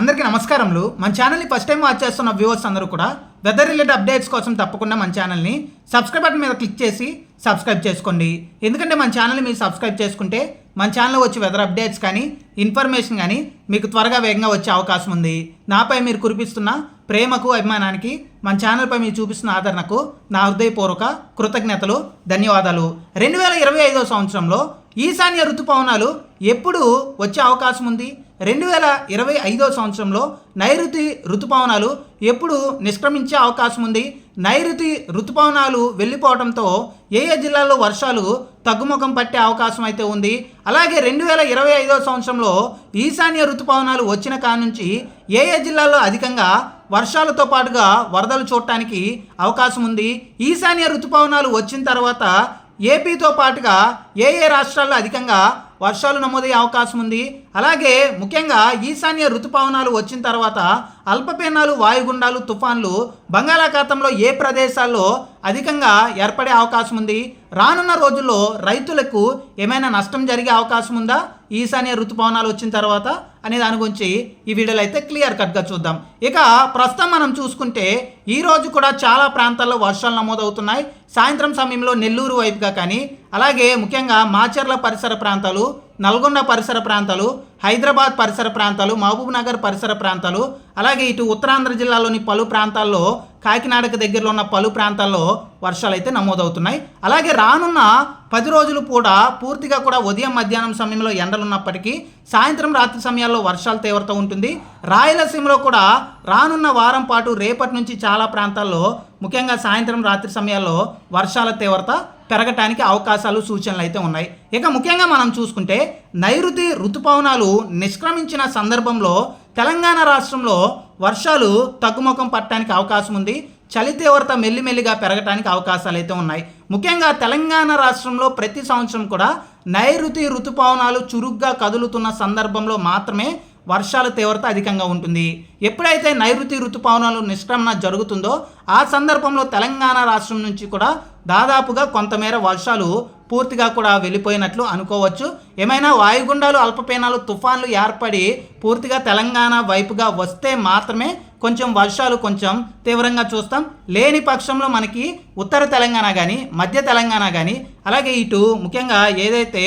అందరికీ నమస్కారములు. మన ఛానల్ని ఫస్ట్ టైం వాచ్ చేస్తున్న వ్యూవర్స్ అందరూ కూడా వెదర్ రిలేటెడ్ అప్డేట్స్ కోసం తప్పకుండా మన ఛానల్ని సబ్స్క్రైబ్ బటన్ మీద క్లిక్ చేసి సబ్స్క్రైబ్ చేసుకోండి. ఎందుకంటే మన ఛానల్ని మీరు సబ్స్క్రైబ్ చేసుకుంటే మన ఛానల్లో వచ్చే వెదర్ అప్డేట్స్ కానీ ఇన్ఫర్మేషన్ కానీ మీకు త్వరగా వేగంగా వచ్చే అవకాశం ఉంది. నాపై మీరు కురిపిస్తున్న ప్రేమకు అభిమానానికి మన ఛానల్పై మీరు చూపిస్తున్న ఆదరణకు నా హృదయపూర్వక కృతజ్ఞతలు ధన్యవాదాలు. రెండు వేల ఇరవై ఐదో సంవత్సరంలో ఈశాన్య ఋతుపవనాలు ఎప్పుడు వచ్చే అవకాశం ఉంది? రెండు వేల ఇరవై ఐదో సంవత్సరంలో నైరుతి ఋతుపవనాలు ఎప్పుడు నిష్క్రమించే అవకాశం ఉంది. నైరుతి ఋతుపవనాలు వెళ్ళిపోవడంతో ఏ ఏ జిల్లాల్లో వర్షాలు తగ్గుముఖం పట్టే అవకాశం అయితే ఉంది. అలాగే రెండు వేల ఇరవై ఐదో సంవత్సరంలో ఈశాన్య ఋతుపవనాలు వచ్చిన కాడ నుంచి ఏ ఏ జిల్లాల్లో అధికంగా వర్షాలతో పాటుగా వరదలు చూడటానికి అవకాశం ఉంది. ఈశాన్య ఋతుపవనాలు వచ్చిన తర్వాత ఏపీతో పాటుగా ఏ ఏ రాష్ట్రాల్లో అధికంగా వర్షాలు నమోదయ్యే అవకాశం ఉంది. అలాగే ముఖ్యంగా ఈశాన్య ఋతుపవనాలు వచ్చిన తర్వాత అల్పపీనాలు వాయుగుండాలు తుఫాన్లు బంగాళాఖాతంలో ఏ ప్రదేశాల్లో అధికంగా ఏర్పడే అవకాశం ఉంది? రానున్న రోజుల్లో రైతులకు ఏమైనా నష్టం జరిగే అవకాశం ఉందా? ఈశాన్య ఋతుపవనాలు వచ్చిన తర్వాత అనే దాని గురించి ఈ వీడియోలో అయితే క్లియర్ కట్గా చూద్దాం. ఇక ప్రస్తుతం మనం చూసుకుంటే ఈ రోజు కూడా చాలా ప్రాంతాల్లో వర్షాలు నమోదవుతున్నాయి. సాయంత్రం సమయంలో నెల్లూరు వైపుగా కానీ అలాగే ముఖ్యంగా మాచర్ల పరిసర ప్రాంతాలు నల్గొండ పరిసర ప్రాంతాలు హైదరాబాద్ పరిసర ప్రాంతాలు మహబూబ్ నగర్ పరిసర ప్రాంతాలు అలాగే ఇటు ఉత్తరాంధ్ర జిల్లాలోని పలు ప్రాంతాల్లో కాకినాడకు దగ్గరలో ఉన్న పలు ప్రాంతాల్లో వర్షాలు అయితే నమోదవుతున్నాయి. అలాగే రానున్న పది రోజులు కూడా పూర్తిగా కూడా ఉదయం మధ్యాహ్నం సమయంలో ఎండలున్నప్పటికీ సాయంత్రం రాత్రి సమయాల్లో వర్షాల తీవ్రత ఉంటుంది. రాయలసీమలో కూడా రానున్న వారం పాటు రేపటి నుంచి చాలా ప్రాంతాల్లో ముఖ్యంగా సాయంత్రం రాత్రి సమయాల్లో వర్షాల తీవ్రత పెరగటానికి అవకాశాలు సూచనలు అయితే ఉన్నాయి. ఇక ముఖ్యంగా మనం చూసుకుంటే నైరుతి ఋతుపవనాలు నిష్క్రమించిన సందర్భంలో తెలంగాణ రాష్ట్రంలో వర్షాలు తగ్గుముఖం పట్టడానికి అవకాశం ఉంది. చలి తీవ్రత మెల్లిమెల్లిగా పెరగటానికి అవకాశాలు అయితే ఉన్నాయి. ముఖ్యంగా తెలంగాణ రాష్ట్రంలో ప్రతి సంవత్సరం కూడా నైరుతి ఋతుపవనాలు చురుగ్గా కదులుతున్న సందర్భంలో మాత్రమే వర్షాల తీవ్రత అధికంగా ఉంటుంది. ఎప్పుడైతే నైరుతి ఋతుపవనాలు నిష్క్రమణ జరుగుతుందో ఆ సందర్భంలో తెలంగాణ రాష్ట్రం నుంచి కూడా దాదాపుగా కొంతమేర వర్షాలు పూర్తిగా కూడా వెళ్ళిపోయినట్లు అనుకోవచ్చు. ఏమైనా వాయుగుండాలు అల్పపీనాలు తుఫాన్లు ఏర్పడి పూర్తిగా తెలంగాణ వైపుగా వస్తే మాత్రమే కొంచెం వర్షాలు కొంచెం తీవ్రంగా చూస్తాం. లేని పక్షంలో మనకి ఉత్తర తెలంగాణ కానీ మధ్య తెలంగాణ కానీ అలాగే ఇటు ముఖ్యంగా ఏదైతే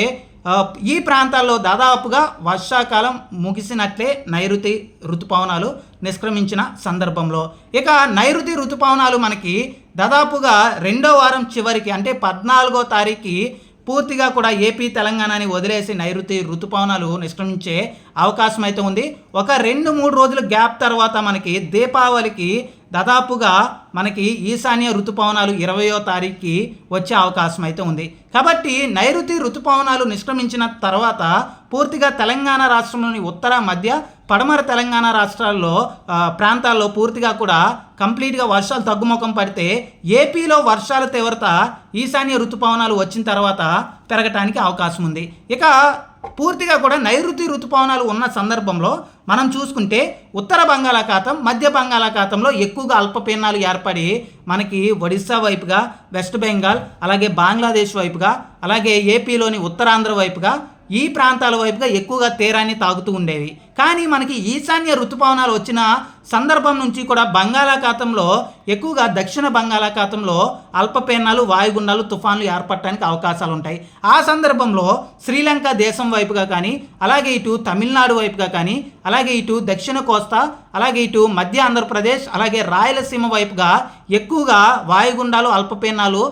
ఈ ప్రాంతాల్లో దాదాపుగా వర్షాకాలం ముగిసినట్లే నైరుతి ఋతుపవనాలు నిష్క్రమించిన సందర్భంలో. ఇక నైరుతి ఋతుపవనాలు మనకి దాదాపుగా రెండో వారం చివరికి అంటే పద్నాలుగో తారీఖు పూర్తిగా కూడా ఏపీ తెలంగాణని వదిలేసి నైరుతి ఋతుపవనాలు నిష్క్రమించే అవకాశం అయితే ఉంది. ఒక రెండు మూడు రోజుల గ్యాప్ తర్వాత మనకి దీపావళికి దాదాపుగా మనకి ఈశాన్య ఋతుపవనాలు ఇరవయో తారీఖుకి వచ్చే అవకాశం అయితే ఉంది. కాబట్టి నైరుతి ఋతుపవనాలు నిష్క్రమించిన తర్వాత పూర్తిగా తెలంగాణ రాష్ట్రంలోని ఉత్తర మధ్య పడమర తెలంగాణ రాష్ట్రాల్లో ప్రాంతాల్లో పూర్తిగా కూడా కంప్లీట్గా వర్షాలు తగ్గుముఖం పడితే ఏపీలో వర్షాల తీవ్రత ఈశాన్య ఋతుపవనాలు వచ్చిన తర్వాత పెరగటానికి అవకాశం ఉంది. ఇక పూర్తిగా కూడా నైరుతి ఋతుపవనాలు ఉన్న సందర్భంలో మనం చూసుకుంటే ఉత్తర బంగాళాఖాతం మధ్య బంగాళాఖాతంలో ఎక్కువగా అల్పపీనాలు ఏర్పడి మనకి ఒడిస్సా వైపుగా వెస్ట్ బెంగాల్ అలాగే బంగ్లాదేశ్ వైపుగా అలాగే ఏపీలోని ఉత్తరాంధ్ర వైపుగా ఈ ప్రాంతాల వైపుగా ఎక్కువగా తీరాన్ని తాగుతూ ఉండేవి. కానీ మనకి ఈశాన్య ఋతుపవనాలు వచ్చిన సందర్భం నుంచి కూడా బంగాళాఖాతంలో ఎక్కువగా దక్షిణ బంగాళాఖాతంలో అల్పపీనాలు వాయుగుండాలు తుఫాన్లు ఏర్పడటానికి అవకాశాలు ఉంటాయి ఆ సందర్భంలో శ్రీలంక దేశం వైపుగా కానీ అలాగే ఇటు తమిళనాడు వైపుగా కానీ అలాగే ఇటు దక్షిణ కోస్తా అలాగే ఇటు మధ్య ఆంధ్రప్రదేశ్ అలాగే రాయలసీమ వైపుగా ఎక్కువగా వాయుగుండాలు అల్పపీనాలు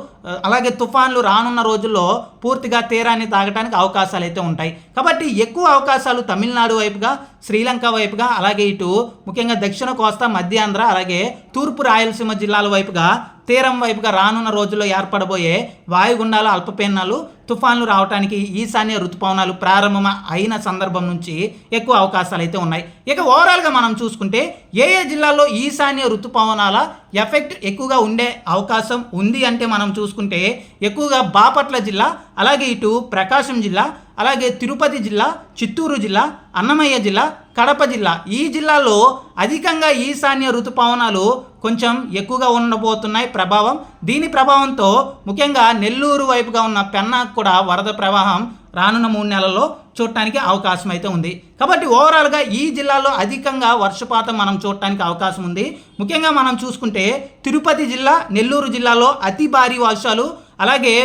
అలాగే తుఫాన్లు రానున్న రోజుల్లో పూర్తిగా తీరాన్ని తాగడానికి అవకాశాలు అయితే ఉంటాయి. కాబట్టి ఎక్కువ అవకాశాలు తమిళనాడు వైపుగా శ్రీలంక వైపుగా అలాగే ఇటు ముఖ్యంగా దక్షిణ కోస్తా మధ్యాంధ్ర అలాగే తూర్పు రాయలసీమ జిల్లాల వైపుగా తీరం వైపుగా రానున్న రోజుల్లో ఏర్పడబోయే వాయుగుండాలు అల్పపీనాలు తుఫాన్లు రావడానికి ఈశాన్య ఋతుపవనాలు ప్రారంభం అయిన సందర్భం నుంచి ఎక్కువ అవకాశాలు అయితే ఉన్నాయి. ఇక ఓవరాల్గా మనం చూసుకుంటే ఏ ఏ జిల్లాల్లో ఈశాన్య ఋతుపవనాల ఎఫెక్ట్ ఎక్కువగా ఉండే అవకాశం ఉంది అంటే మనం చూసుకుంటే ఎక్కువగా బాపట్ల జిల్లా అలాగే ఇటు ప్రకాశం జిల్లా అలాగే తిరుపతి జిల్లా చిత్తూరు జిల్లా అన్నమయ్య జిల్లా కడప జిల్లా. ఈ జిల్లాలో అధికంగా ఈశాన్య ఋతుపవనాలు కొంచెం ఎక్కువగా ఉండబోతున్నాయి ప్రభావం. దీని ప్రభావంతో ముఖ్యంగా నెల్లూరు వైపుగా ఉన్న పెన్నాకు కూడా వరద ప్రవాహం రానున్న మూడు నెలల్లో చూడటానికి అవకాశం అయితే ఉంది. కాబట్టి ఓవరాల్గా ఈ జిల్లాలో అధికంగా వర్షపాతం మనం చూడటానికి అవకాశం ఉంది. ముఖ్యంగా మనం చూసుకుంటే తిరుపతి జిల్లా నెల్లూరు జిల్లాలో అతి భారీ వర్షాలు అలాగే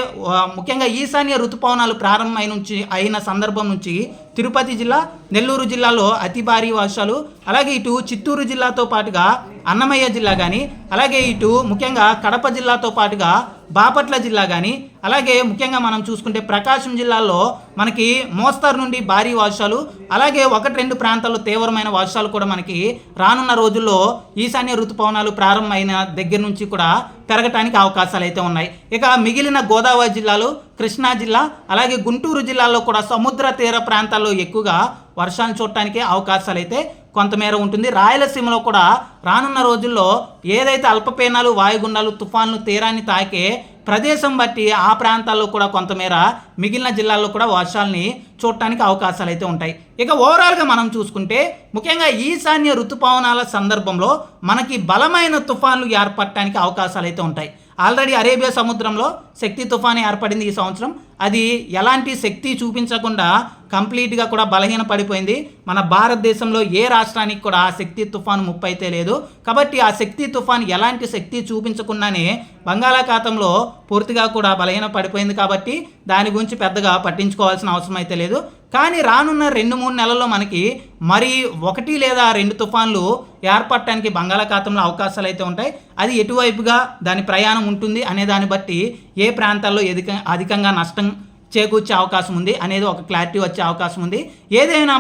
ముఖ్యంగా ఈశాన్య ఋతుపవనాలు ప్రారంభమై నుంచి అయిన సందర్భం నుంచి తిరుపతి జిల్లా నెల్లూరు జిల్లాలో అతి భారీ వర్షాలు అలాగే ఇటు చిత్తూరు జిల్లాతో పాటుగా అన్నమయ్య జిల్లా కానీ అలాగే ఇటు ముఖ్యంగా కడప జిల్లాతో పాటుగా బాపట్ల జిల్లా కానీ అలాగే ముఖ్యంగా మనం చూసుకుంటే ప్రకాశం జిల్లాలో మనకి మోస్తరు నుండి భారీ వర్షాలు అలాగే ఒకటి రెండు ప్రాంతాల్లో తీవ్రమైన వర్షాలు కూడా మనకి రానున్న రోజుల్లో ఈశాన్య ఋతుపవనాలు ప్రారంభమైన దగ్గర నుంచి కూడా పెరగటానికి అవకాశాలు అయితే ఉన్నాయి. ఇక మిగిలిన గోదావరి జిల్లాలు కృష్ణా జిల్లా అలాగే గుంటూరు జిల్లాలో కూడా సముద్ర తీర ప్రాంతాల్లో ఎక్కువగా వర్షాలు చూడటానికి అవకాశాలు అయితే కొంతమేర ఉంటుంది. రాయలసీమలో కూడా రానున్న రోజుల్లో ఏదైతే అల్పపీనాలు వాయుగుండాలు తుఫాన్లు తీరాన్ని తాకే ప్రదేశం బట్టి ఆ ప్రాంతాల్లో కూడా కొంతమేర మిగిలిన జిల్లాల్లో కూడా వర్షాలని చూడటానికి అవకాశాలు అయితే ఉంటాయి. ఇక ఓవరాల్గా మనం చూసుకుంటే ముఖ్యంగా ఈశాన్య ఋతుపవనాల సందర్భంలో మనకి బలమైన తుఫాన్లు ఏర్పడటానికి అవకాశాలు అయితే ఉంటాయి. ఆల్రెడీ అరేబియా సముద్రంలో శక్తి తుఫాను ఏర్పడింది ఈ సంవత్సరం. అది ఎలాంటి శక్తి చూపించకుండా కంప్లీట్గా కూడా బలహీన పడిపోయింది మన భారతదేశంలో ఏ రాష్ట్రానికి కూడా ఆ శక్తి తుఫాను ముప్పు అయితే లేదు. కాబట్టి ఆ శక్తి తుఫాన్ ఎలాంటి శక్తి చూపించకుండానే బంగాళాఖాతంలో పూర్తిగా కూడా బలహీన పడిపోయింది కాబట్టి దాని గురించి పెద్దగా పట్టించుకోవాల్సిన అవసరం అయితే లేదు. కానీ రానున్న రెండు మూడు నెలల్లో మనకి మరి ఒకటి లేదా రెండు తుఫాన్లు ఏర్పడటానికి బంగాళాఖాతంలో అవకాశాలు అయితే ఉంటాయి. అది ఎటువైపుగా దాని ప్రయాణం ఉంటుంది అనే దాన్ని బట్టి ఏ ప్రాంతాల్లో ఎదిక అధికంగా నష్టం చేకూర్చే అవకాశం ఉంది అనేది ఒక క్లారిటీ వచ్చే అవకాశం ఉంది. ఏదైనా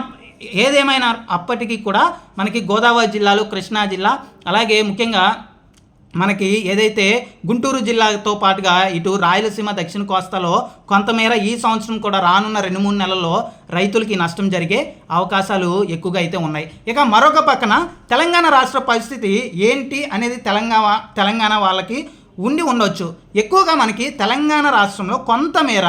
ఏదేమైనా అప్పటికీ కూడా మనకి గోదావరి జిల్లాలు కృష్ణా జిల్లా అలాగే ముఖ్యంగా మనకి ఏదైతే గుంటూరు జిల్లాతో పాటుగా ఇటు రాయలసీమ దక్షిణ కోస్తాలో కొంతమేర ఈ సంవత్సరం కూడా రానున్న రెండు మూడు నెలల్లో రైతులకి నష్టం జరిగే అవకాశాలు ఎక్కువగా అయితే ఉన్నాయి. ఇక మరొక పక్కన తెలంగాణ రాష్ట్ర పరిస్థితి ఏంటి అనేది తెలంగాణ తెలంగాణ వాళ్ళకి ఉండి ఉండొచ్చు. ఎక్కువగా మనకి తెలంగాణ రాష్ట్రంలో కొంతమేర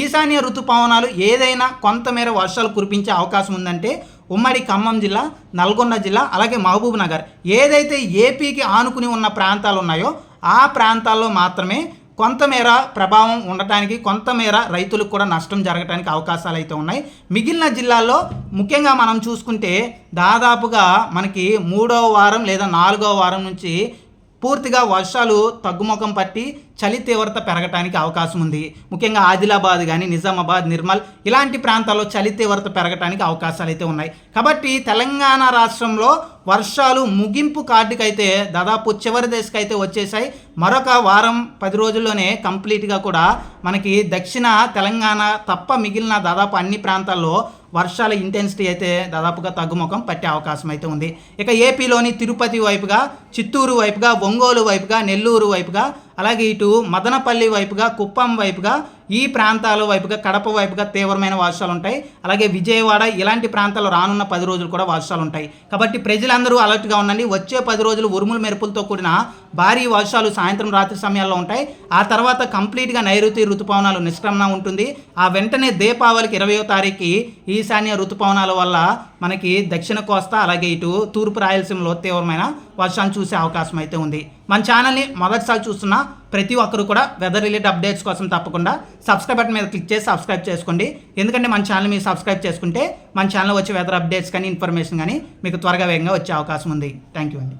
ఈశాన్య ఋతుపవనాలు ఏదైనా కొంతమేర వర్షాలు కురిపించే అవకాశం ఉందంటే ఉమ్మడి ఖమ్మం జిల్లా నల్గొండ జిల్లా అలాగే మహబూబ్ నగర్. ఏదైతే ఏపీకి ఆనుకుని ఉన్న ప్రాంతాలు ఉన్నాయో ఆ ప్రాంతాల్లో మాత్రమే కొంతమేర ప్రభావం ఉండటానికి కొంతమేర రైతులకు కూడా నష్టం జరగడానికి అవకాశాలు అయితే ఉన్నాయి. మిగిలిన జిల్లాల్లో ముఖ్యంగా మనం చూసుకుంటే దాదాపుగా మనకి మూడో వారం లేదా నాలుగో వారం నుంచి పూర్తిగా వర్షాలు తగ్గుముఖం పట్టి చలి తీవ్రత పెరగటానికి అవకాశం ఉంది. ముఖ్యంగా ఆదిలాబాద్ కానీ నిజామాబాద్ నిర్మల్ ఇలాంటి ప్రాంతాల్లో చలి తీవ్రత పెరగటానికి అవకాశాలు అయితే ఉన్నాయి. కాబట్టి తెలంగాణ రాష్ట్రంలో వర్షాలు ముగింపు కార్డుకైతే దాదాపు చివరి దశకైతే వచ్చేసాయి మరొక వారం పది రోజుల్లోనే కంప్లీట్గా కూడా మనకి దక్షిణ తెలంగాణ తప్ప మిగిలిన దాదాపు అన్ని ప్రాంతాల్లో వర్షాల ఇంటెన్సిటీ అయితే దాదాపుగా తగ్గుముఖం పట్టే అవకాశం అయితే ఉంది. ఇక ఏపీలోని తిరుపతి వైపుగా చిత్తూరు వైపుగా ఒంగోలు వైపుగా నెల్లూరు వైపుగా అలాగే ఇటు మదనపల్లి వైపుగా కుప్పం వైపుగా ఈ ప్రాంతాల వైపుగా కడప వైపుగా తీవ్రమైన వర్షాలు ఉంటాయి. అలాగే విజయవాడ ఇలాంటి ప్రాంతాల్లో రానున్న పది రోజులు కూడా వర్షాలు ఉంటాయి. కాబట్టి ప్రజలందరూ అలర్ట్గా ఉండండి. వచ్చే పది రోజులు ఉరుములు మెరుపులతో కూడిన భారీ వర్షాలు సాయంత్రం రాత్రి సమయాల్లో ఉంటాయి. ఆ తర్వాత కంప్లీట్గా నైరుతి ఋతుపవనాలు నిష్క్రమణ ఉంటుంది. ఆ వెంటనే దీపావళికి ఇరవయో తారీఖుకి ఈశాన్య ఋతుపవనాల వల్ల మనకి దక్షిణ కోస్తా అలాగే ఇటు తూర్పు రాయలసీమలో తీవ్రమైన వర్షాలు చూసే అవకాశం అయితే ఉంది. మన ఛానల్ని మొదటిసారి చూస్తున్నా ప్రతి ఒక్కరు కూడా వెదర్ రిలేటెడ్ అప్డేట్స్ కోసం తప్పకుండా సబ్స్క్రైబ్ బటన్ మీద క్లిక్ చేసి సబ్స్క్రైబ్ చేసుకోండి. ఎందుకంటే మన ఛానల్ మీరు సబ్స్క్రైబ్ చేసుకుంటే మన ఛానల్ వచ్చే వెదర్ అప్డేట్స్ కానీ ఇన్ఫర్మేషన్ కానీ మీకు త్వరగా వేగంగా వచ్చే అవకాశం ఉంది. థ్యాంక్ యూ అండి.